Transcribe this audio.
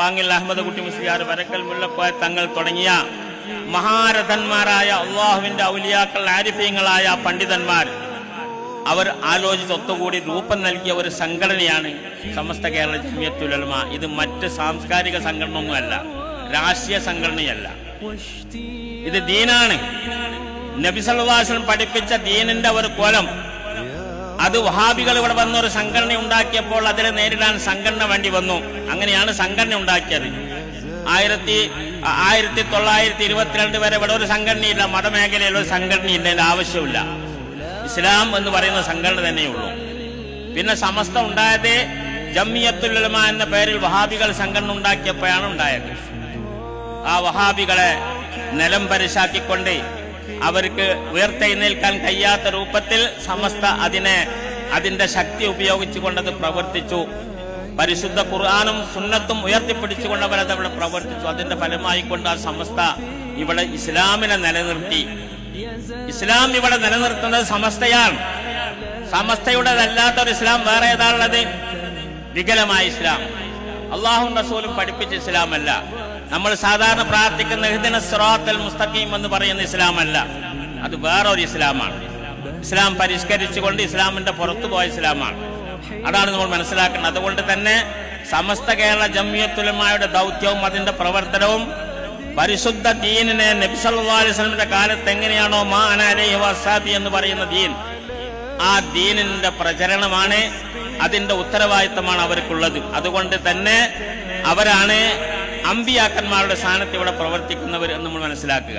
പാങ്ങിൽ അഹമ്മദ് കുട്ടി മുസ്ലിയാർ വരക്കൽ മുല്ലപ്പോയ തങ്ങൾ തുടങ്ങിയ മഹാരഥന്മാരായ അള്ളാഹുവിന്റെ ഔലിയാക്കൾ ആരിഫ്യങ്ങളായ പണ്ഡിതന്മാർ അവർ ആലോചിച്ച് ഒത്തുകൂടി രൂപം നൽകിയ ഒരു സംഘടനയാണ് സമസ്ത കേരള ജമിയത്തുലമ ഇത് മറ്റ് സാംസ്കാരിക സംഘടനയൊന്നുമല്ല രാഷ്ട്രീയ സംഘടനയല്ല. ഇത് ദീനാണ്. നബി സല്ലല്ലാഹു പഠിപ്പിച്ച ദീനിന്റെ ഒരു കോലം അത് വഹാബികൾ ഇവിടെ വന്ന ഒരു സംഘടന ഉണ്ടാക്കിയപ്പോൾ അതിനെ നേരിടാൻ സംഘടന വേണ്ടി വന്നു. അങ്ങനെയാണ് സംഘടന ഉണ്ടാക്കിയത്. ആയിരത്തി ആയിരത്തി തൊള്ളായിരത്തി ഇരുപത്തിരണ്ട് വരെ ഇവിടെ ഒരു സംഘടനയില്ല. മതമേഖലയിൽ ഒരു സംഘടനയില്ല. അതിന്റെ ആവശ്യമില്ല. ഇസ്ലാം എന്ന് പറയുന്ന സംഘടന തന്നെയുള്ളൂ പിന്നെ സമസ്ത ഉണ്ടായത് ജമ്മിയത്തുലമ എന്ന പേരിൽ വഹാബികൾ സംഘടന ഉണ്ടാക്കിയപ്പോഴാണ് ഉണ്ടായത്. ആ വഹാബികളെ നിലം പരിശാക്കിക്കൊണ്ട് അവർക്ക് ഉയർത്തെഴുന്നേൽക്കാൻ കഴിയാത്ത രൂപത്തിൽ സമസ്ത അതിനെ അതിന്റെ ശക്തി ഉപയോഗിച്ചുകൊണ്ട് അത് പ്രവർത്തിച്ചു. പരിശുദ്ധ ഖുർആാനും സുന്നത്തും ഉയർത്തിപ്പിടിച്ചുകൊണ്ട് അവരത് അവിടെ പ്രവർത്തിച്ചു. അതിന്റെ ഫലമായി കൊണ്ട് ആ സമസ്ത ഇവിടെ ഇസ്ലാമിനെ നിലനിർത്തി. ഇസ്ലാം ഇവിടെ നിലനിർത്തുന്നത് സമസ്തയാണ്. സമസ്തയുടേതല്ലാത്ത ഒരു ഇസ്ലാം വേറെ ഏതാണുള്ളത്? വികലമായ ഇസ്ലാം. അള്ളാഹു റസൂലും പഠിപ്പിച്ച ഇസ്ലാമല്ല. നമ്മൾ സാധാരണ പ്രാർത്ഥിക്കുന്ന ഹിദിന സ്രോത്തൽ മുസ്തഖീം എന്ന് പറയുന്ന ഇസ്ലാമല്ല. അത് വേറൊരു ഇസ്ലാമാണ്. ഇസ്ലാം പരിഷ്കരിച്ചുകൊണ്ട് ഇസ്ലാമിന്റെ പുറത്തു പോയ ഇസ്ലാമാണ്. അതാണ് നമ്മൾ മനസ്സിലാക്കുന്നത് അതുകൊണ്ട് തന്നെ സമസ്ത കേരള ജമ്മിയത്തുലമായുടെ ദൗത്യവും അതിന്റെ പ്രവർത്തനവും പരിശുദ്ധ ദീനിനെ നബിസ്വല്ലാസ്ലമിന്റെ കാലത്ത് എങ്ങനെയാണോ മാ അന എന്ന് പറയുന്ന ദീൻ ആ ദീനിന്റെ പ്രചരണമാണ് അതിന്റെ ഉത്തരവാദിത്തമാണ് അവർക്കുള്ളത്. അതുകൊണ്ട് തന്നെ അവരാണ് അമ്പിയാക്കന്മാരുടെ സ്ഥാനത്ത് ഇവിടെ പ്രവർത്തിക്കുന്നവർ എന്ന് നമ്മൾ മനസ്സിലാക്കുക.